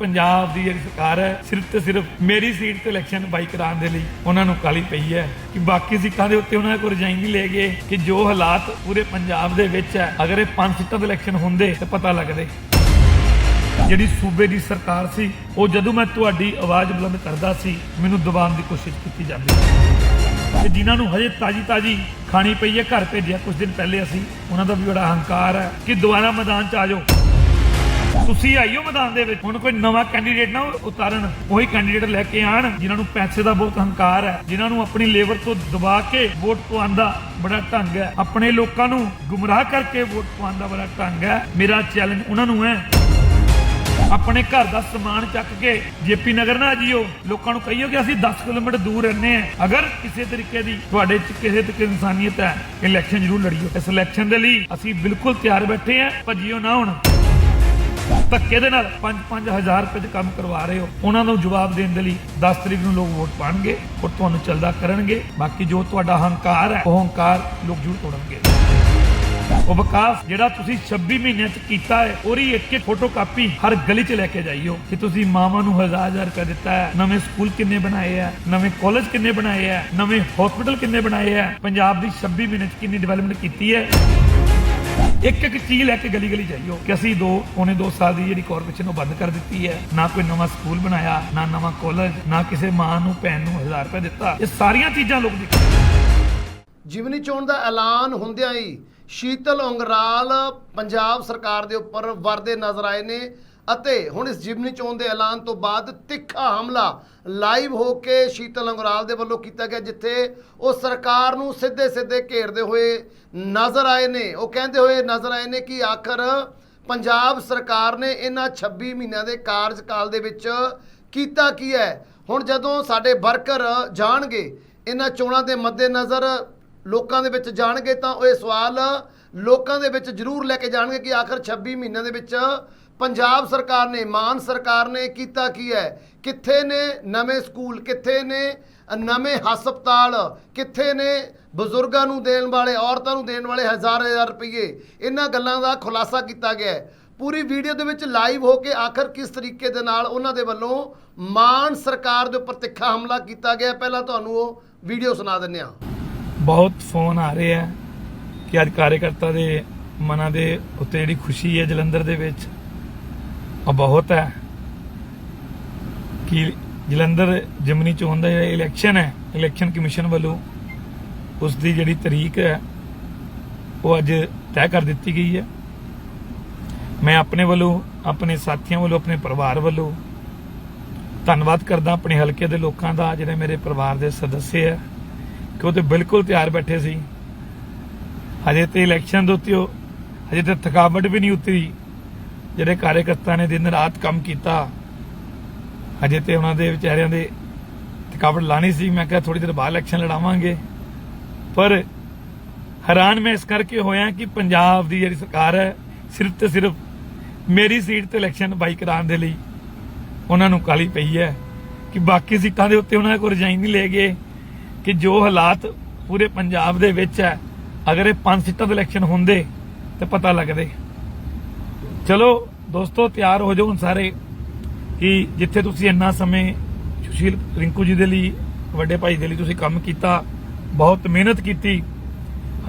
ਪੰਜਾਬ ਦੀ ਜਿਹੜੀ ਸਰਕਾਰ ਹੈ, ਸਿਰਫ ਤੇ ਸਿਰਫ ਮੇਰੀ ਸੀਟ ਤੇ ਇਲੈਕਸ਼ਨ ਬਾਈ ਕਰਾਉਣ ਦੇ ਲਈ ਉਹਨਾਂ ਨੂੰ ਕਾਲੀ ਪਈ ਹੈ ਕਿ ਬਾਕੀ ਸੀਟਾਂ ਦੇ ਉੱਤੇ ਉਹਨਾਂ ਕੋਲ ਰਜਾਈ ਨਹੀਂ ਲੈ ਗਏ ਕਿ ਜੋ ਹਾਲਾਤ ਪੂਰੇ ਪੰਜਾਬ ਦੇ ਵਿੱਚ ਹੈ, ਅਗਰ ਇਹ ਪੰਜ ਸੀਟਾਂ ਦੇ ਇਲੈਕਸ਼ਨ ਹੁੰਦੇ ਤਾਂ ਪਤਾ ਲੱਗਦੇ। ਜਿਹੜੀ ਸੂਬੇ ਦੀ ਸਰਕਾਰ ਸੀ, ਉਹ ਜਦੋਂ ਮੈਂ ਤੁਹਾਡੀ ਆਵਾਜ਼ ਬੁਲੰਦ ਕਰਦਾ ਸੀ, ਮੈਨੂੰ ਦਬਾਉਣ ਦੀ ਕੋਸ਼ਿਸ਼ ਕੀਤੀ ਜਾਂਦੀ ਸੀ। ਤੇ ਜਿਨ੍ਹਾਂ ਨੂੰ ਹਜੇ ਤਾਜੀ ਤਾਜੀ ਖਾਣੀ ਪਈ ਹੈ, ਘਰ ਭੇਜਿਆ ਕੁਝ ਦਿਨ ਪਹਿਲੇ ਅਸੀਂ, ਉਹਨਾਂ ਦਾ ਵੀ ਬੜਾ ਹੰਕਾਰ ਹੈ ਕਿ ਦੁਬਾਰਾ ਮੈਦਾਨ ਚ ਆ ਜਾਓ। ਤੁਸੀਂ ਆਈਓ ਮੈਦਾਨ ਦੇ ਵਿੱਚ। ਹੁਣ ਕੋਈ ਨਵਾਂ ਕੈਂਡੀਡੇਟ ਨਾ ਉਤਾਰਨ, ਉਹੀ ਕੈਂਡੀਡੇਟ ਲੈ ਕੇ ਆਣ, ਜਿਨ੍ਹਾਂ ਨੂੰ ਪੈਸੇ ਦਾ ਬਹੁਤ ਹੰਕਾਰ ਹੈ, ਜਿਨ੍ਹਾਂ ਨੂੰ ਆਪਣੀ ਲੇਬਰ ਤੋਂ ਦਬਾ ਕੇ ਵੋਟ ਪਵਾਉਣ ਦਾ ਬੜਾ ਢੰਗ ਹੈ। ਆਪਣੇ ਲੋਕਾਂ ਨੂੰ ਗੁੰਮਰਾਹ ਕਰਕੇ ਵੋਟ ਪਵਾਉਣ ਦਾ ਬੜਾ ਢੰਗ ਹੈ। ਮੇਰਾ ਚੈਲੰਜ ਉਹਨਾਂ ਨੂੰ ਹੈ। ਆਪਣੇ ਘਰ ਦਾ ਸਮਾਨ ਚੱਕ ਕੇ ਜੇਪੀ ਨਗਰ ਨਾ ਜੀਓ। ਲੋਕਾਂ ਨੂੰ ਕਹੀਓ ਕਿ ਅਸੀਂ 10 ਕਿਲੋਮੀਟਰ ਦੂਰ ਰਹਿੰਦੇ ਆ ਅਗਰ ਕਿਸੇ ਤਰੀਕੇ ਦੀ ਤੁਹਾਡੇ ਚ ਕਿਸੇ ਤਰੀਕੇ ਇਨਸਾਨੀਅਤ ਹੈ ਇਲੈਕਸ਼ਨ ਜ਼ਰੂਰ ਲੜੀਓ। ਇਸ ਇਲੈਕਸ਼ਨ ਦੇ ਲਈ ਅਸੀਂ ਬਿਲਕੁਲ ਤਿਆਰ ਬੈਠੇ ਆ ਭੱਜਿਓ ਨਾ ਹੁਣ। ਧੱਕੇ ਦੇ ਨਾਲ? 5-5000 ਰੁਪਏ ਚ ਕੰਮ ਕਰਵਾ ਰਹੇ ਹੋ। ਉਹਨਾਂ ਨੂੰ ਜਵਾਬ ਦੇਣ ਦੇ ਲਈ 10 ਤਰੀਕ ਨੂੰ ਲੋਕ ਵੋਟ ਪਾਣਗੇ ਔਰ ਤੁਹਾਨੂੰ ਚੱਲਦਾ ਕਰਨਗੇ। ਬਾਕੀ ਜੋ ਤੁਹਾਡਾ ਹੰਕਾਰ ਹੈ, ਉਹ ਹੰਕਾਰ ਲੋਕ ਜ਼ਰੂਰ ਤੋੜਨਗੇ। ਉਹ ਵਿਕਾਸ ਜਿਹੜਾ ਤੁਸੀਂ 26 ਮਹੀਨਿਆਂ ਚ ਕੀਤਾ ਹੈ, ਉਹਦੀ ਇੱਕ ਇੱਕ ਫੋਟੋ ਕਾਪੀ ਹਰ ਗਲੀ ਚ ਲੈ ਕੇ ਜਾਈਓ। ਕਿ ਤੁਸੀਂ ਮਾਵਾਂ ਨੂੰ ਹਜ਼ਾਰ ਹਜ਼ਾਰ ਰੁਪਏ ਦਿੱਤਾ ਹੈ, ਨਵੇਂ ਸਕੂਲ ਕਿੰਨੇ ਬਣਾਏ ਆ ਨਵੇਂ ਕਾਲਜ ਕਿੰਨੇ ਬਣਾਏ ਆ ਨਵੇਂ ਹਸਪੀਟਲ ਕਿੰਨੇ ਬਣਾਏ ਆ ਪੰਜਾਬ ਦੀ 26 ਮਹੀਨੇ ਚ ਕਿੰਨੀ ਡਿਵੈਲਪਮੈਂਟ ਕੀਤੀ ਹੈ। ਇੱਕ ਇੱਕ ਚੀਜ਼ ਲੈ ਕੇ ਗਲੀ ਗਲੀ ਜਾਈਓ ਕਿ ਅਸੀਂ ਦੋ, ਪੌਣੇ ਦੋ ਸਾਲ ਦੀ ਜਿਹੜੀ ਕਾਰਪੋਰੇਸ਼ਨ ਉਹ ਬੰਦ ਕਰ ਦਿੱਤੀ ਹੈ। ਨਾ ਕੋਈ ਨਵਾਂ ਸਕੂਲ ਬਣਾਇਆ, ਨਾ ਨਵਾਂ ਕਾਲਜ ਨਾ ਕਿਸੇ ਮਾਂ ਨੂੰ, ਭੈਣ ਨੂੰ 1000 ਰੁਪਏ ਦਿੱਤਾ। ਇਹ ਸਾਰੀਆਂ ਚੀਜ਼ਾਂ ਲੋਕ ਦੇਖਣ ਜਿਮਨੀ ਚੋਣ ਦਾ ਐਲਾਨ ਹੁੰਦਿਆਂ ਹੀ ਸ਼ੀਤਲ ਉਂਗਰਾਲ ਪੰਜਾਬ ਸਰਕਾਰ ਦੇ ਉੱਪਰ ਵਰਦੇ ਨਜ਼ਰ ਆਏ ਨੇ। ਅਤੇ ਹੁਣ ਇਸ ਜਿਮਨੀ ਚੋਣ ਦੇ ਐਲਾਨ ਤੋਂ ਬਾਅਦ ਤਿੱਖਾ ਹਮਲਾ ਲਾਈਵ ਹੋ ਕੇ ਸ਼ੀਤਲ ਅੰਗਰਾਲ ਦੇ ਵੱਲੋਂ ਕੀਤਾ ਗਿਆ, ਜਿੱਥੇ ਉਹ ਸਰਕਾਰ ਨੂੰ ਸਿੱਧੇ ਸਿੱਧੇ ਘੇਰਦੇ ਹੋਏ ਨਜ਼ਰ ਆਏ ਨੇ। ਉਹ ਕਹਿੰਦੇ ਹੋਏ ਨਜ਼ਰ ਆਏ ਨੇ ਕਿ ਆਖਰ ਪੰਜਾਬ ਸਰਕਾਰ ਨੇ ਇਹਨਾਂ 26 ਮਹੀਨਿਆਂ ਦੇ ਕਾਰਜਕਾਲ ਦੇ ਵਿੱਚ ਕੀਤਾ ਕੀ ਹੈ? ਹੁਣ ਜਦੋਂ ਸਾਡੇ ਵਰਕਰ ਜਾਣਗੇ, ਇਹਨਾਂ ਚੋਣਾਂ ਦੇ ਮੱਦੇਨਜ਼ਰ ਲੋਕਾਂ ਦੇ ਵਿੱਚ ਜਾਣਗੇ, ਤਾਂ ਉਹ ਇਹ ਸਵਾਲ ਲੋਕਾਂ ਦੇ ਵਿੱਚ ਜ਼ਰੂਰ ਲੈ ਕੇ ਜਾਣਗੇ ਕਿ ਆਖਰ 26 ਮਹੀਨਿਆਂ ਦੇ ਵਿੱਚ ਪੰਜਾਬ ਸਰਕਾਰ ਨੇ, ਮਾਨ ਸਰਕਾਰ ਨੇ ਕੀਤਾ ਕੀ ਹੈ? ਕਿੱਥੇ ਨੇ ਨਵੇਂ ਸਕੂਲ, ਕਿੱਥੇ ਨੇ ਨਵੇਂ ਹਸਪਤਾਲ, ਕਿੱਥੇ ਨੇ ਬਜ਼ੁਰਗਾਂ ਨੂੰ ਦੇਣ ਵਾਲੇ, ਔਰਤਾਂ ਨੂੰ ਦੇਣ ਵਾਲੇ ਹਜ਼ਾਰ ਹਜ਼ਾਰ ਰੁਪਏ ਇਹਨਾਂ ਗੱਲਾਂ ਦਾ ਖੁਲਾਸਾ ਕੀਤਾ ਗਿਆ ਹੈ। ਪੂਰੀ ਵੀਡੀਓ ਦੇ ਵਿੱਚ ਲਾਈਵ ਹੋ ਕੇ ਆਖਰ ਕਿਸ ਤਰੀਕੇ ਦੇ ਨਾਲ ਉਹਨਾਂ ਦੇ ਵੱਲੋਂ ਮਾਨ ਸਰਕਾਰ ਦੇ ਉੱਪਰ ਤਿੱਖਾ ਹਮਲਾ ਕੀਤਾ ਗਿਆ ਪਹਿਲਾਂ ਤੁਹਾਨੂੰ ਉਹ ਵੀਡੀਓ ਸੁਣਾ ਦਿੰਦੇ ਹਾਂ। ਬਹੁਤ ਫੋਨ ਆ ਰਹੇ ਆ ਕਿ ਅੱਜ ਕਾਰਜਕਰਤਾ ਦੇ ਮਨਾਂ ਦੇ ਉੱਤੇ ਜਿਹੜੀ ਖੁਸ਼ੀ ਹੈ ਜਲੰਧਰ ਦੇ ਵਿੱਚ ਬਹੁਤ ਹੈ ਕਿ ਜਲੰਧਰ ਜਮਨੀ ਚੋਣ ਦਾ ਜਿਹੜਾ ਇਲੈਕਸ਼ਨ ਹੈ ਇਲੈਕਸ਼ਨ ਕਮਿਸ਼ਨ ਵੱਲੋਂ ਉਸ ਦੀ ਜਿਹੜੀ ਤਰੀਕ ਹੈ, ਉਹ ਅੱਜ ਤੈਅ ਕਰ ਦਿੱਤੀ ਗਈ ਹੈ। ਮੈਂ ਆਪਣੇ ਵੱਲੋਂ, ਆਪਣੇ ਸਾਥੀਆਂ ਵੱਲੋਂ, ਆਪਣੇ ਪਰਿਵਾਰ ਵੱਲੋਂ ਧੰਨਵਾਦ ਕਰਦਾ ਆਪਣੇ ਹਲਕੇ ਦੇ ਲੋਕਾਂ ਦਾ, ਜਿਹੜੇ ਮੇਰੇ ਪਰਿਵਾਰ ਦੇ ਸਦੱਸਿਆ ਹੈ, ਕਿ ਉਹ ਤੇ ਬਿਲਕੁਲ ਤਿਆਰ ਬੈਠੇ ਸੀ। ਹਜੇ ਤੇ ਇਲੈਕਸ਼ਨ ਦੇ ਉੱਤੇ ਉਹ- ਹਜੇ ਤੇ ਥਕਾਵਟ ਵੀ ਨਹੀਂ ਉਤਰੀ। ਜਿਹੜੇ ਕਾਰਜਕਰਤਾ ਨੇ ਦਿਨ ਰਾਤ ਕੰਮ ਕੀਤਾ ਅਜੇ ਤੇ ਉਹਨਾਂ ਦੇ ਵਿਚਾਰਿਆਂ ਦੇ ਥਕਾਵਟ ਲਾਣੀ ਸੀ, ਮੈਂ ਕਿਹਾ ਥੋੜੀ ਦੇਰ ਬਾਅਦ ਇਲੈਕਸ਼ਨ ਲੜਾਵਾਂਗੇ। ਪਰ ਹੈਰਾਨ ਮੈਂ ਇਸ ਕਰਕੇ ਹੋਇਆ ਕਿ ਪੰਜਾਬ ਦੀ ਜਿਹੜੀ ਸਰਕਾਰ ਹੈ, ਸਿਰਫ ਤੇ ਸਿਰਫ ਮੇਰੀ ਸੀਟ ਤੇ ਇਲੈਕਸ਼ਨ ਬਾਈ ਕਰਾਉਣ ਦੇ ਲਈ ਉਹਨਾਂ ਨੂੰ ਕਾਲੀ ਪਈ ਹੈ ਕਿ ਬਾਕੀ ਸੀਟਾਂ ਦੇ ਉੱਤੇ ਉਹਨਾਂ ਕੋਲ ਰਜਾਈ ਨਹੀਂ ਲੈ ਗਏ ਕਿ ਜੋ ਹਾਲਾਤ ਪੂਰੇ ਪੰਜਾਬ ਦੇ ਵਿੱਚ ਹੈ, ਅਗਰ ਇਹ ਪੰਜ ਸੀਟਾਂ ਦੇ ਇਲੈਕਸ਼ਨ ਹੁੰਦੇ ਤੇ ਪਤਾ ਲੱਗਦੇ। ਚਲੋ ਦੋਸਤੋ, ਤਿਆਰ ਹੋ ਜਾਓ ਹੁਣ ਸਾਰੇ ਕਿ ਜਿੱਥੇ ਤੁਸੀਂ ਇੰਨਾ ਸਮੇਂ ਸੁਸ਼ੀਲ ਰਿੰਕੂ ਜੀ ਦੇ ਲਈ, ਵੱਡੇ ਭਾਈ ਦੇ ਲਈ ਤੁਸੀਂ ਕੰਮ ਕੀਤਾ, ਬਹੁਤ ਮਿਹਨਤ ਕੀਤੀ।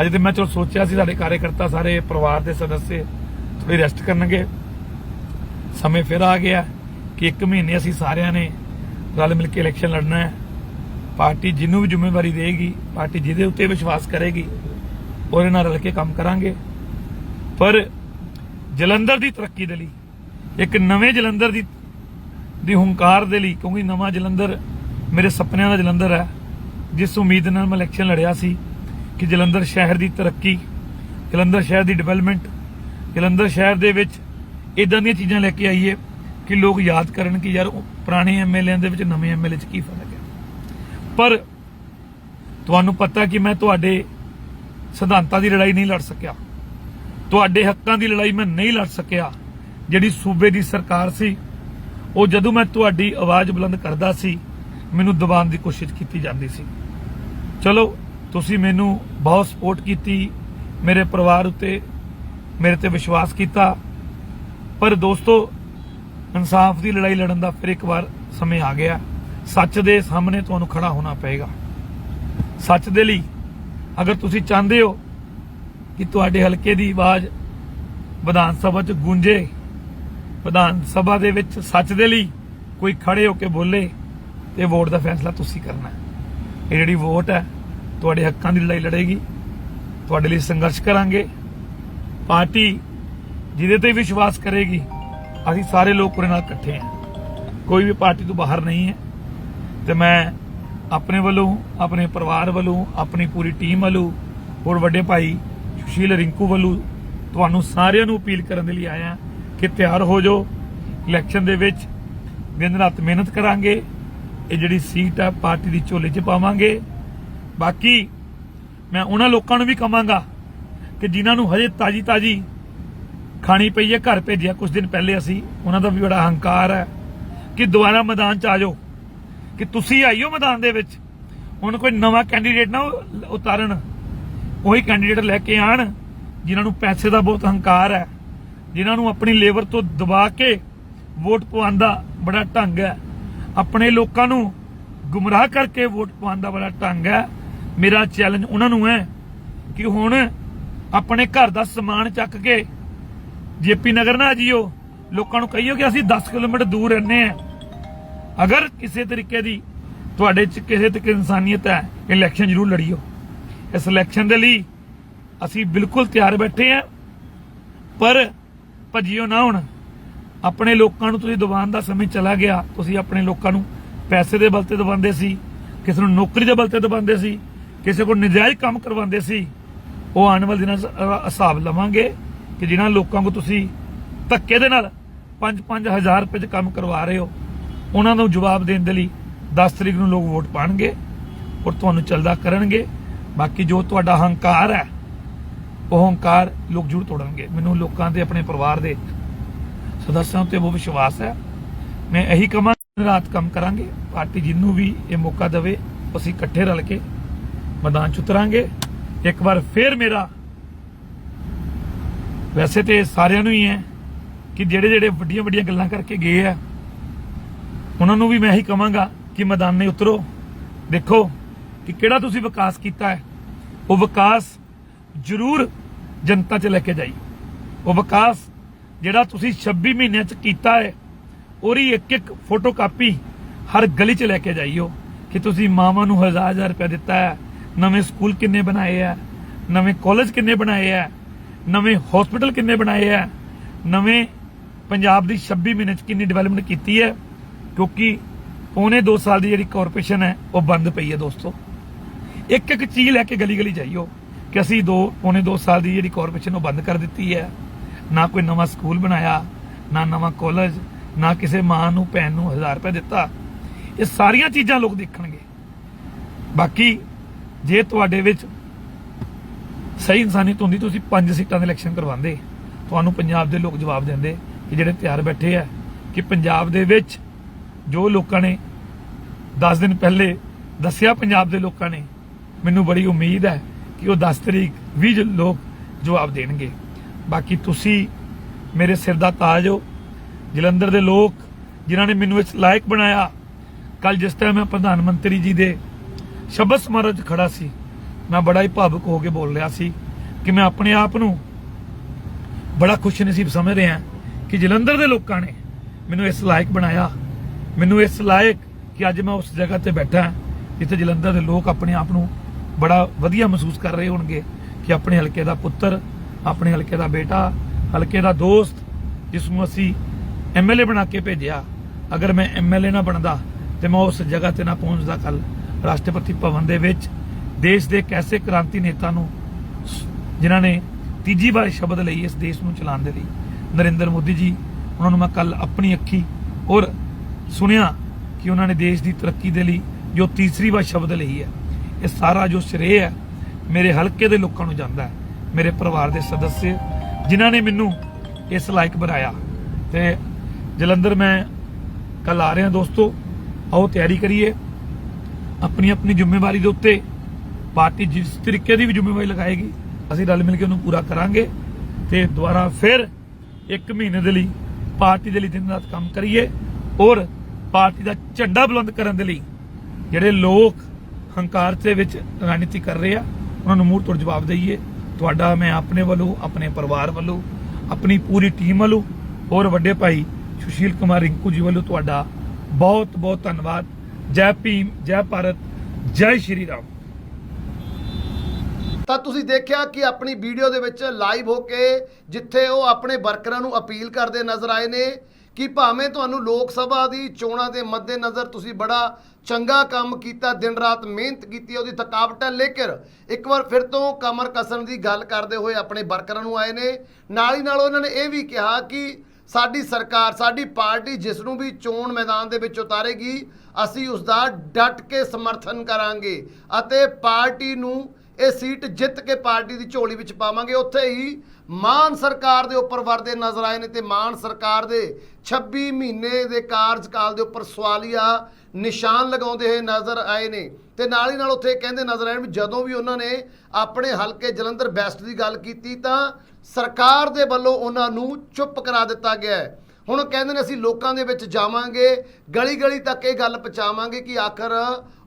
ਹਜੇ ਤੇ ਮੈਂ ਚਲੋ ਸੋਚਿਆ ਸੀ ਸਾਡੇ ਕਾਰਜਕਰਤਾ ਸਾਰੇ ਪਰਿਵਾਰ ਦੇ ਸਦੱਸੇ ਥੋੜੀ ਰੈਸਟ ਕਰਨਗੇ। ਸਮੇਂ ਫਿਰ ਆ ਗਿਆ ਕਿ ਇੱਕ ਮਹੀਨੇ ਅਸੀਂ ਸਾਰਿਆਂ ਨੇ ਰਲ ਮਿਲ ਕੇ ਇਲੈਕਸ਼ਨ ਲੜਨਾ ਹੈ। ਪਾਰਟੀ ਜਿਹਨੂੰ ਵੀ ਜ਼ਿੰਮੇਵਾਰੀ ਦੇਗੀ ਪਾਰਟੀ ਜਿਹਦੇ ਉੱਤੇ ਵਿਸ਼ਵਾਸ ਕਰੇਗੀ, ਉਹਦੇ ਨਾਲ ਰਲ ਕੇ ਕੰਮ ਕਰਾਂਗੇ। ਪਰ ਜਲੰਧਰ ਦੀ ਤਰੱਕੀ ਦੇ ਲਈ, ਇੱਕ ਨਵੇਂ ਜਲੰਧਰ ਦੀ ਦੀ ਹੰਕਾਰ ਦੇ ਲਈ, ਕਿਉਂਕਿ ਨਵਾਂ ਜਲੰਧਰ ਮੇਰੇ ਸੁਪਨਿਆਂ ਦਾ ਜਲੰਧਰ ਹੈ, ਜਿਸ ਉਮੀਦ ਨਾਲ ਮੈਂ ਇਲੈਕਸ਼ਨ ਲੜਿਆ ਸੀ ਕਿ ਜਲੰਧਰ ਸ਼ਹਿਰ ਦੀ ਤਰੱਕੀ, ਜਲੰਧਰ ਸ਼ਹਿਰ ਦੀ ਡਿਵੈਲਪਮੈਂਟ ਜਲੰਧਰ ਸ਼ਹਿਰ ਦੇ ਵਿੱਚ ਇਦਾਂ ਦੀਆਂ ਚੀਜ਼ਾਂ ਲੈ ਕੇ ਆਈਏ ਕਿ ਲੋਕ ਯਾਦ ਕਰਨ ਕਿ ਯਾਰ ਉਹ ਪੁਰਾਣੇ ਐਮਐਲਏ ਦੇ ਵਿੱਚ ਨਵੇਂ ਐਮਐਲਏ 'ਚ ਕੀ ਫ਼ਰਕ ਹੈ। ਪਰ ਤੁਹਾਨੂੰ ਪਤਾ ਕਿ ਮੈਂ ਤੁਹਾਡੇ ਸਿਧਾਂਤਾਂ ਦੀ ਲੜਾਈ ਨਹੀਂ ਲੜ ਸਕਿਆ। ਤੁਹਾਡੇ ਹੱਕਾਂ ਦੀ ਲੜਾਈ ਮੈਂ ਨਹੀਂ ਲੜ ਸਕਿਆ। ਜਿਹੜੀ ਸੂਬੇ ਦੀ ਸਰਕਾਰ ਸੀ, ਉਹ ਜਦੋਂ ਮੈਂ ਤੁਹਾਡੀ ਆਵਾਜ਼ ਬੁਲੰਦ ਕਰਦਾ ਸੀ, ਮੈਨੂੰ ਦਬਾਉਣ ਦੀ ਕੋਸ਼ਿਸ਼ ਕੀਤੀ ਜਾਂਦੀ ਸੀ। ਚਲੋ, ਤੁਸੀਂ ਮੈਨੂੰ ਬਹੁਤ ਸਪੋਰਟ ਕੀਤੀ, ਮੇਰੇ ਪਰਿਵਾਰ ਉੱਤੇ ਮੇਰੇ ਤੇ ਵਿਸ਼ਵਾਸ ਕੀਤਾ। ਪਰ ਦੋਸਤੋ, ਇਨਸਾਫ ਦੀ ਲੜਾਈ ਲੜਨ ਦਾ ਫਿਰ ਇੱਕ ਵਾਰ ਸਮੇਂ ਆ ਗਿਆ। ਸੱਚ ਦੇ ਸਾਹਮਣੇ ਤੁਹਾਨੂੰ ਖੜਾ ਹੋਣਾ ਪਏਗਾ। ਸੱਚ ਦੇ ਲਈ ਅਗਰ ਤੁਸੀਂ ਚਾਹੁੰਦੇ ਹੋ ਕਿ ਤੁਹਾਡੇ ਹਲਕੇ ਦੀ ਆਵਾਜ਼ ਵਿਧਾਨ ਸਭਾ 'ਚ ਗੂੰਜੇ, ਵਿਧਾਨ ਸਭਾ ਦੇ ਵਿੱਚ ਸੱਚ ਦੇ ਲਈ ਕੋਈ ਖੜੇ ਹੋ ਕੇ ਬੋਲੇ ਤੇ ਵੋਟ ਦਾ ਫੈਸਲਾ ਤੁਸੀਂ ਕਰਨਾ ਹੈ। ਇਹ ਜਿਹੜੀ ਵੋਟ ਹੈ, ਤੁਹਾਡੇ ਹੱਕਾਂ ਦੀ ਲੜਾਈ ਲੜੇਗੀ, ਤੁਹਾਡੇ ਲਈ ਸੰਘਰਸ਼ ਕਰਾਂਗੇ। ਪਾਰਟੀ ਜਿਹਦੇ ਤੇ ਵਿਸ਼ਵਾਸ ਕਰੇਗੀ, ਅਸੀਂ ਸਾਰੇ ਲੋਕ ਉਹਦੇ ਨਾਲ ਇਕੱਠੇ ਹਾਂ। ਕੋਈ ਵੀ ਪਾਰਟੀ ਤੋਂ ਬਾਹਰ ਨਹੀਂ ਹੈ। ਤੇ ਮੈਂ ਆਪਣੇ ਵੱਲੋਂ, ਆਪਣੇ ਪਰਿਵਾਰ ਵੱਲੋਂ, ਆਪਣੀ ਪੂਰੀ ਟੀਮ ਵੱਲੋਂ ਹੋਰ ਵੱਡੇ ਭਾਈ ਸੁਸ਼ੀਲ ਰਿੰਕੂ ਵੱਲੋਂ ਤੁਹਾਨੂੰ ਸਾਰਿਆਂ ਨੂੰ ਅਪੀਲ ਕਰਨ ਦੇ ਲਈ ਆਇਆ ਕਿ ਤਿਆਰ ਹੋ ਜਾਓ। ਇਲੈਕਸ਼ਨ ਦੇ ਵਿੱਚ ਦਿਨ ਰਾਤ ਮਿਹਨਤ ਕਰਾਂਗੇ। ਇਹ ਜਿਹੜੀ ਸੀਟ ਆ, ਪਾਰਟੀ ਦੀ ਝੋਲੇ 'ਚ ਪਾਵਾਂਗੇ। ਬਾਕੀ ਮੈਂ ਉਹਨਾਂ ਲੋਕਾਂ ਨੂੰ ਵੀ ਕਹਾਂਗਾ ਕਿ ਜਿਨ੍ਹਾਂ ਨੂੰ ਹਜੇ ਤਾਜੀ ਤਾਜੀ ਖਾਣੀ ਪਈ ਹੈ, ਘਰ ਭੇਜਿਆ। ਕੁਝ ਦਿਨ ਪਹਿਲੇ ਅਸੀਂ ਉਹਨਾਂ ਦਾ ਵੀ ਬੜਾ ਹੰਕਾਰ ਹੈ ਕਿ ਦੁਬਾਰਾ ਮੈਦਾਨ 'ਚ ਆ ਜਾਓ। ਕਿ ਤੁਸੀਂ ਆਈਓ ਮੈਦਾਨ ਦੇ ਵਿੱਚ। ਹੁਣ ਕੋਈ ਨਵਾਂ ਕੈਂਡੀਡੇਟ ਨਾ ਉਤਾਰਨ। ਉਹੀ ਕੈਂਡੀਡੇਟ ਲੈ ਕੇ ਆਣ, ਜਿਨ੍ਹਾਂ ਨੂੰ ਪੈਸੇ ਦਾ ਬਹੁਤ ਹੰਕਾਰ ਹੈ, ਜਿਨ੍ਹਾਂ ਨੂੰ ਆਪਣੀ ਲੇਬਰ ਤੋਂ ਦਬਾ ਕੇ ਵੋਟ ਪਵਾਉਣ ਦਾ ਬੜਾ ਢੰਗ ਹੈ। ਆਪਣੇ ਲੋਕਾਂ ਨੂੰ ਗੁੰਮਰਾਹ ਕਰਕੇ ਵੋਟ ਪਵਾਉਣ ਦਾ ਬੜਾ ਢੰਗ ਹੈ। ਮੇਰਾ ਚੈਲੰਜ ਉਹਨਾਂ ਨੂੰ ਹੈ ਕਿ ਹੁਣ ਆਪਣੇ ਘਰ ਦਾ ਸਮਾਨ ਚੱਕ ਕੇ ਜੇਪੀ ਨਗਰ ਨਾ ਜੀਓ। ਲੋਕਾਂ ਨੂੰ ਕਹੀਓ ਕਿ ਅਸੀਂ 10 ਕਿਲੋਮੀਟਰ ਦੂਰ ਰਹਿੰਦੇ ਆ ਅਗਰ ਕਿਸੇ ਤਰੀਕੇ ਦੀ ਤੁਹਾਡੇ ਚ ਕਿਸੇ ਤੱਕ ਇਨਸਾਨੀਅਤ ਹੈ ਇਲੈਕਸ਼ਨ ਜ਼ਰੂਰ ਲੜੀਓ। ਇਸ ਇਲੈਕਸ਼ਨ ਦੇ ਲਈ ਅਸੀਂ ਬਿਲਕੁਲ ਤਿਆਰ ਬੈਠੇ ਆ ਪਰ ਭੱਜਿਓ ਨਾ ਹੁਣ। ਆਪਣੇ ਲੋਕਾਂ ਨੂੰ ਤੁਸੀਂ ਦਬਾਉਣ ਦਾ ਸਮੇਂ ਚਲਾ ਗਿਆ। ਤੁਸੀਂ ਆਪਣੇ ਲੋਕਾਂ ਨੂੰ ਪੈਸੇ ਦੇ ਬਲ ਤੇ ਦਬਾਉਂਦੇ ਸੀ, ਕਿਸੇ ਨੂੰ ਨੌਕਰੀ ਦੇ ਬਲ ਤੇ ਦਬਾਉਂਦੇ ਸੀ, ਕਿਸੇ ਕੋਲ ਨਜਾਇਜ਼ ਕੰਮ ਕਰਵਾਉਂਦੇ ਸੀ। ਉਹ ਆਉਣ ਵਾਲੇ ਦਿਨਾਂ 'ਚ ਹਿਸਾਬ ਲਵਾਂਗੇ ਕਿ ਜਿਨ੍ਹਾਂ ਲੋਕਾਂ ਕੋ ਤੁਸੀਂ ਧੱਕੇ ਦੇ ਨਾਲ 5-5000 ਰੁਪਏ 'ਚ ਕੰਮ ਕਰਵਾ ਰਹੇ ਹੋ, ਉਹਨਾਂ ਨੂੰ ਜਵਾਬ ਦੇਣ ਦੇ ਲਈ 10 ਤਰੀਕ ਨੂੰ ਲੋਕ ਵੋਟ ਪਾਣਗੇ ਔਰ ਤੁਹਾਨੂੰ ਚੱਲਦਾ ਕਰਨਗੇ। ਬਾਕੀ ਜੋ ਤੁਹਾਡਾ ਹੰਕਾਰ ਹੈ, ਉਹ ਹੰਕਾਰ ਲੋਕ ਜ਼ਰੂਰ ਤੋੜਨਗੇ। ਮੈਨੂੰ ਲੋਕਾਂ ਦੇ, ਆਪਣੇ ਪਰਿਵਾਰ ਦੇ ਸਦੱਸਿਆਂ ਤੇ ਉਹ ਵਿਸ਼ਵਾਸ ਹੈ। ਮੈਂ ਇਹੀ ਕਮਾਂ ਰਾਤ ਕੰਮ ਕਰਾਂਗੇ, ਪਾਰਟੀ ਜਿਹਨੂੰ ਵੀ ਇਹ ਮੌਕਾ ਦੇਵੇ, ਅਸੀਂ ਇਕੱਠੇ ਰਲ ਕੇ ਮੈਦਾਨ ਚ ਉਤਰਾਂਗੇ। ਇੱਕ ਵਾਰ ਫੇਰ ਮੇਰਾ, ਵੈਸੇ ਤੇ ਸਾਰਿਆਂ ਨੂੰ ਹੀ ਹੈ ਕਿ ਜਿਹੜੇ ਜਿਹੜੇ ਵੱਡੀਆਂ ਵੱਡੀਆਂ ਗੱਲਾਂ ਕਰਕੇ ਗਏ ਆ, ਉਹਨਾਂ ਨੂੰ ਵੀ ਮੈਂ ਇਹੀ ਕਹਾਂਗਾ ਕਿ ਮੈਦਾਨੇ ਉਤਰੋ, ਦੇਖੋ। ਕਿ ਕਿਹੜਾ ਤੁਸੀਂ ਵਿਕਾਸ ਕੀਤਾ ਹੈ? ਉਹ ਵਿਕਾਸ ਜ਼ਰੂਰ ਜਨਤਾ 'ਚ ਲੈ ਕੇ ਜਾਈ। ਉਹ ਵਿਕਾਸ ਜਿਹੜਾ ਤੁਸੀਂ 26 ਮਹੀਨਿਆਂ 'ਚ ਕੀਤਾ ਹੈ, ਉਹਦੀ ਇੱਕ ਇੱਕ ਫੋਟੋ ਕਾਪੀ ਹਰ ਗਲੀ 'ਚ ਲੈ ਕੇ ਜਾਈਓ ਕਿ ਤੁਸੀਂ ਮਾਵਾਂ ਨੂੰ ਹਜ਼ਾਰ ਹਜ਼ਾਰ ਰੁਪਏ ਦਿੱਤਾ ਹੈ, ਨਵੇਂ ਸਕੂਲ ਕਿੰਨੇ ਬਣਾਏ ਆ ਨਵੇਂ ਕਾਲਜ ਕਿੰਨੇ ਬਣਾਏ ਆ ਨਵੇਂ ਹਸਪੀਟਲ ਕਿੰਨੇ ਬਣਾਏ ਆ ਨਵੇਂ ਪੰਜਾਬ ਦੀ 26 ਮਹੀਨੇ 'ਚ ਕਿੰਨੀ ਡਿਵੈਲਪਮੈਂਟ ਕੀਤੀ ਹੈ, ਕਿਉਂਕਿ ਪੌਣੇ 2 ਸਾਲ ਦੀ ਜਿਹੜੀ ਕਾਰਪੋਰੇਸ਼ਨ ਹੈ, ਉਹ ਬੰਦ ਪਈ ਹੈ ਦੋਸਤੋ। ਇੱਕ ਇੱਕ ਚੀਜ਼ ਲੈ ਕੇ ਗਲੀ ਗਲੀ ਜਾਈਓ ਕਿ ਅਸੀਂ ਦੋ, ਪੌਣੇ 2 ਸਾਲ ਦੀ ਜਿਹੜੀ ਕਾਰਪੋਰੇਸ਼ਨ ਉਹ ਬੰਦ ਕਰ ਦਿੱਤੀ ਹੈ। ਨਾ ਕੋਈ ਨਵਾਂ ਸਕੂਲ ਬਣਾਇਆ, ਨਾ ਨਵਾਂ ਕਾਲਜ ਨਾ ਕਿਸੇ ਮਾਂ ਨੂੰ, ਭੈਣ ਨੂੰ 1000 ਰੁਪਏ ਦਿੱਤਾ। ਇਹ ਸਾਰੀਆਂ ਚੀਜ਼ਾਂ ਲੋਕ ਦੇਖਣਗੇ। ਬਾਕੀ ਜੇ ਤੁਹਾਡੇ ਵਿੱਚ ਸਹੀ ਇਨਸਾਨੀਅਤ ਹੁੰਦੀ, ਤੁਸੀਂ ਪੰਜ ਸੀਟਾਂ ਦੇ ਇਲੈਕਸ਼ਨ ਕਰਵਾਉਂਦੇ। ਤੁਹਾਨੂੰ ਪੰਜਾਬ ਦੇ ਲੋਕ ਜਵਾਬ ਦਿੰਦੇ ਕਿ ਜਿਹੜੇ ਤਿਆਰ ਬੈਠੇ ਆ ਕਿ ਪੰਜਾਬ ਦੇ ਵਿੱਚ ਜੋ ਲੋਕਾਂ ਨੇ 10 ਦਿਨ ਪਹਿਲੇ ਦੱਸਿਆ, ਪੰਜਾਬ ਦੇ ਲੋਕਾਂ ਨੇ ਮੈਨੂੰ ਬੜੀ ਉਮੀਦ ਹੈ ਕਿ ਉਹ 10 ਤਰੀਕ ਵੀ ਜੋ ਲੋਕ ਜਵਾਬ ਦੇਣਗੇ। ਬਾਕੀ ਤੁਸੀਂ ਮੇਰੇ ਸਿਰ ਦਾ ਤਾਜ ਹੋ। ਜਲੰਧਰ ਦੇ ਲੋਕ ਜਿਨ੍ਹਾਂ ਨੇ ਮੈਨੂੰ ਇਸ ਲਾਇਕ ਬਣਾਇਆ ਕੱਲ ਜਿਸ ਤਰ੍ਹਾਂ ਮੈਂ ਪ੍ਰਧਾਨ ਮੰਤਰੀ ਜੀ ਦੇ ਸ਼ਬਦ ਸਮਾਰੋਹ 'ਚ ਖੜਾ ਸੀ, ਮੈਂ ਬੜਾ ਹੀ ਭਾਵੁਕ ਹੋ ਕੇ ਬੋਲ ਰਿਹਾ ਸੀ ਕਿ ਮੈਂ ਆਪਣੇ ਆਪ ਨੂੰ ਬੜਾ ਖੁਸ਼ ਨਸੀਬ ਸਮਝ ਰਿਹਾ ਕਿ ਜਲੰਧਰ ਦੇ ਲੋਕਾਂ ਨੇ ਮੈਨੂੰ ਇਸ ਲਾਇਕ ਬਣਾਇਆ। ਮੈਨੂੰ ਇਸ ਲਾਇਕ ਕਿ ਅੱਜ ਮੈਂ ਉਸ ਜਗ੍ਹਾ ਤੇ ਬੈਠਾ ਜਿੱਥੇ ਜਲੰਧਰ ਦੇ ਲੋਕ ਆਪਣੇ ਆਪ ਨੂੰ ਬੜਾ ਵਧੀਆ ਮਹਿਸੂਸ ਕਰ ਰਹੇ ਹੋਣਗੇ ਕਿ ਆਪਣੇ ਹਲਕੇ ਦਾ ਪੁੱਤਰ, ਆਪਣੇ ਹਲਕੇ ਦਾ ਬੇਟਾ, ਹਲਕੇ ਦਾ ਦੋਸਤ, ਜਿਸ ਨੂੰ ਅਸੀਂ ਐਮਐਲਏ ਬਣਾ ਕੇ ਭੇਜਿਆ। ਅਗਰ ਮੈਂ ਐਮਐਲਏ ਨਾ ਬਣਦਾ, ਤੇ ਮੈਂ ਉਸ ਜਗ੍ਹਾ ਤੇ ਨਾ ਪਹੁੰਚਦਾ ਕੱਲ ਰਾਸ਼ਟਰਪਤੀ ਭਵਨ ਦੇ ਵਿੱਚ ਦੇਸ਼ ਦੇ ਇੱਕ ਐਸੇ ਕ੍ਰਾਂਤੀ ਨੇਤਾ ਨੂੰ ਜਿਨ੍ਹਾਂ ਨੇ ਤੀਜੀ ਵਾਰ ਸ਼ਬਦ ਲਈ ਇਸ ਦੇਸ਼ ਨੂੰ ਚਲਾਉਣ ਦੇ ਲਈ। ਨਰਿੰਦਰ ਮੋਦੀ ਜੀ, ਉਹਨਾਂ ਨੂੰ ਮੈਂ ਕੱਲ ਆਪਣੀ ਅੱਖੀ ਔਰ ਸੁਣਿਆ ਕਿ ਉਹਨਾਂ ਨੇ ਦੇਸ਼ ਦੀ ਤਰੱਕੀ ਦੇ ਲਈ ਜੋ ਤੀਸਰੀ ਵਾਰ ਸ਼ਬਦ ਲਈ ਹੈ। ਇਹ ਸਾਰਾ ਜੋ ਸ਼੍ਰੇਅ ਹੈ, ਮੇਰੇ ਹਲਕੇ ਦੇ ਲੋਕਾਂ ਨੂੰ ਜਾਂਦਾ ਹੈ, ਮੇਰੇ ਪਰਿਵਾਰ ਦੇ ਸਦੱਸਿਆ ਜਿਨ੍ਹਾਂ ਨੇ ਮੈਨੂੰ ਇਸ ਲਾਇਕ ਬਣਾਇਆ। ਤੇ ਜਲੰਧਰ ਮੈਂ ਕੱਲ ਆ ਰਿਹਾ ਦੋਸਤੋ, ਆਓ ਤਿਆਰੀ ਕਰੀਏ। ਆਪਣੀ ਆਪਣੀ ਜ਼ਿੰਮੇਵਾਰੀ ਦੇ ਉੱਤੇ ਪਾਰਟੀ ਜਿਸ ਤਰੀਕੇ ਦੀ ਵੀ ਜ਼ਿੰਮੇਵਾਰੀ ਲਗਾਏਗੀ, ਅਸੀਂ ਰਲ ਮਿਲ ਕੇ ਉਹਨੂੰ ਪੂਰਾ ਕਰਾਂਗੇ ਤੇ ਦੁਬਾਰਾ ਫਿਰ ਇੱਕ ਮਹੀਨੇ ਦੇ ਲਈ ਪਾਰਟੀ ਦੇ ਲਈ ਦਿਨ ਰਾਤ ਕੰਮ ਕਰੀਏ ਔਰ ਪਾਰਟੀ ਦਾ ਝੰਡਾ ਬੁਲੰਦ ਕਰਨ ਦੇ ਲਈ ਜਿਹੜੇ ਲੋਕ ਹੰਕਾਰ ਦੇ ਵਿੱਚ ਰਾਜਨੀਤੀ ਕਰ ਰਹੇ ਆ। ਉਹਨਾਂ ਨੂੰ ਮੂੰਹ ਤੋੜ ਜਵਾਬ ਦਈਏ। ਤੁਹਾਡਾ ਮੈਂ ਆਪਣੇ ਵੱਲੋਂ, ਆਪਣੇ ਪਰਿਵਾਰ ਵੱਲੋਂ, ਆਪਣੀ ਪੂਰੀ ਟੀਮ ਵੱਲੋਂ ਔਰ ਵੱਡੇ ਭਾਈ ਸੁਸ਼ੀਲ ਕੁਮਾਰ ਰਿੰਕੂ ਜੀ ਵੱਲੋਂ ਤੁਹਾਡਾ ਬਹੁਤ ਬਹੁਤ ਧੰਨਵਾਦ। ਜੈ ਭੀਮ, ਜੈ ਭਾਰਤ, ਜੈ ਸ਼੍ਰੀ ਰਾਮ। ਤਾਂ ਤੁਸੀਂ ਦੇਖਿਆ ਕਿ ਆਪਣੀ ਵੀਡੀਓ ਦੇ ਵਿੱਚ ਲਾਈਵ ਹੋ ਕੇ ਜਿੱਥੇ ਉਹ ਆਪਣੇ ਵਰਕਰਾਂ ਨੂੰ ਅਪੀਲ ਕਰਦੇ ਨਜ਼ਰ ਆਏ ਨੇ ਕਿ ਭਾਵੇਂ ਤੁਹਾਨੂੰ ਲੋਕ ਸਭਾ ਦੀ ਚੋਣਾਂ ਦੇ ਮੱਦੇਨਜ਼ਰ ਤੁਸੀਂ ਬੜਾ ਚੰਗਾ ਕੰਮ ਕੀਤਾ, ਦਿਨ ਰਾਤ ਮਿਹਨਤ ਕੀਤੀ, ਉਹਦੀ ਥਕਾਵਟ ਹੈ, ਲੇਕਿਨ ਇੱਕ ਵਾਰ ਫਿਰ ਤੋਂ ਕਮਰ ਕਸਣ ਦੀ ਗੱਲ ਕਰਦੇ ਹੋਏ ਆਪਣੇ ਵਰਕਰਾਂ ਨੂੰ ਆਏ ਨੇ। ਨਾਲ ਹੀ ਨਾਲ ਉਹਨਾਂ ਨੇ ਇਹ ਵੀ ਕਿਹਾ ਕਿ ਸਾਡੀ ਸਰਕਾਰ, ਸਾਡੀ ਪਾਰਟੀ ਜਿਸ ਨੂੰ ਵੀ ਚੋਣ ਮੈਦਾਨ ਦੇ ਵਿੱਚ ਉਤਾਰੇਗੀ, ਅਸੀਂ ਉਸ ਦਾ ਡਟ ਕੇ ਸਮਰਥਨ ਕਰਾਂਗੇ ਅਤੇ ਪਾਰਟੀ ਨੂੰ ਇਹ ਸੀਟ ਜਿੱਤ ਕੇ ਪਾਰਟੀ ਦੀ ਝੋਲੀ ਵਿੱਚ ਪਾਵਾਂਗੇ। ਉੱਥੇ ਹੀ ਮਾਨ ਸਰਕਾਰ ਦੇ ਉੱਪਰ ਵਰਦੇ ਨਜ਼ਰ ਆਏ ਨੇ ਤੇ ਮਾਨ ਸਰਕਾਰ ਦੇ 26 ਮਹੀਨੇ ਦੇ ਕਾਰਜਕਾਲ ਦੇ ਉੱਪਰ ਸਵਾਲੀਆ ਨਿਸ਼ਾਨ ਲਗਾਉਂਦੇ ਹੋਏ ਨਜ਼ਰ ਆਏ ਨੇ। ਤੇ ਨਾਲ ਹੀ ਨਾਲ ਉੱਥੇ ਕਹਿੰਦੇ ਨਜ਼ਰ ਆਏ ਨੇ ਵੀ ਜਦੋਂ ਵੀ ਉਹਨਾਂ ਨੇ ਆਪਣੇ ਹਲਕੇ ਜਲੰਧਰ ਬੈਸਟ ਦੀ ਗੱਲ ਕੀਤੀ ਤਾਂ ਸਰਕਾਰ ਦੇ ਵੱਲੋਂ ਉਹਨਾਂ ਨੂੰ ਚੁੱਪ ਕਰਾ ਦਿੱਤਾ ਗਿਆ ਹੈ। ਹੁਣ ਕਹਿੰਦੇ ਨੇ ਅਸੀਂ ਲੋਕਾਂ ਦੇ ਵਿੱਚ ਜਾਵਾਂਗੇ ਗਲੀ ਗਲੀ ਤੱਕ ਇਹ ਗੱਲ ਪਹੁੰਚਾਵਾਂਗੇ ਕਿ ਆਖਰ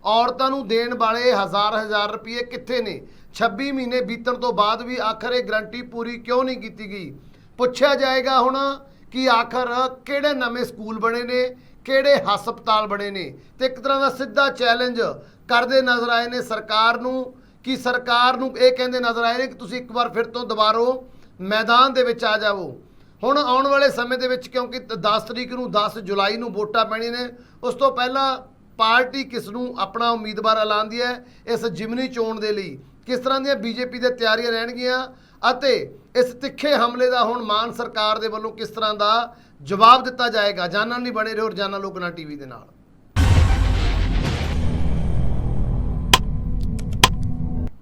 ਔਰਤਾਂ ਨੂੰ ਦੇਣ ਵਾਲੇ ਹਜ਼ਾਰ ਹਜ਼ਾਰ ਰੁਪਏ ਕਿੱਥੇ ਨੇ? 26 ਮਹੀਨੇ ਬੀਤਣ ਤੋਂ ਬਾਅਦ ਵੀ ਆਖਰ ਇਹ ਗਰੰਟੀ ਪੂਰੀ ਕਿਉਂ ਨਹੀਂ ਕੀਤੀ ਗਈ? ਪੁੱਛਿਆ ਜਾਏਗਾ ਹੁਣ ਕਿ ਆਖਰ ਕਿਹੜੇ ਨਵੇਂ ਸਕੂਲ ਬਣੇ ਨੇ, ਕਿਹੜੇ ਹਸਪਤਾਲ ਬਣੇ ਨੇ? ਤੇ ਇੱਕ ਤਰ੍ਹਾਂ ਦਾ ਸਿੱਧਾ ਚੈਲੰਜ ਕਰਦੇ ਨਜ਼ਰ ਆਏ ਨੇ ਸਰਕਾਰ ਨੂੰ, ਕਿ ਸਰਕਾਰ ਨੂੰ ਇਹ ਕਹਿੰਦੇ ਨਜ਼ਰ ਆਏ ਨੇ ਕਿ ਤੁਸੀਂ ਇੱਕ ਵਾਰ ਫਿਰ ਤੋਂ ਦੁਬਾਰੋ ਮੈਦਾਨ ਦੇ ਵਿੱਚ ਆ ਜਾਵੋ। ਹੁਣ ਆਉਣ ਵਾਲੇ ਸਮੇਂ ਦੇ ਵਿੱਚ ਕਿਉਂਕਿ 10 ਤਰੀਕ ਨੂੰ 10 ਜੁਲਾਈ ਨੂੰ ਵੋਟਾਂ ਪੈਣੀਆਂ ਨੇ, ਉਸ ਤੋਂ ਪਹਿਲਾਂ ਪਾਰਟੀ ਕਿਸ ਨੂੰ ਆਪਣਾ ਉਮੀਦਵਾਰ ਐਲਾਨਦੀ ਹੈ, ਇਸ ਜਿਮਨੀ ਚੋਣ ਦੇ ਲਈ ਕਿਸ ਤਰ੍ਹਾਂ ਦੀਆਂ ਬੀਜੇਪੀ ਦੇ ਤਿਆਰੀਆਂ ਰਹਿਣਗੀਆਂ ਅਤੇ ਇਸ ਤਿੱਖੇ ਹਮਲੇ ਦਾ ਹੁਣ ਮਾਨ ਸਰਕਾਰ ਦੇ ਵੱਲੋਂ ਕਿਸ ਤਰ੍ਹਾਂ ਦਾ ਜਵਾਬ ਦਿੱਤਾ ਜਾਏਗਾ? ਜਾਣਨ ਲਈ ਬਣੇ ਰਹੋ ਰੋਜ਼ਾਨਾ ਲੋਕਨਾ ਟੀਵੀ ਦੇ ਨਾਲ।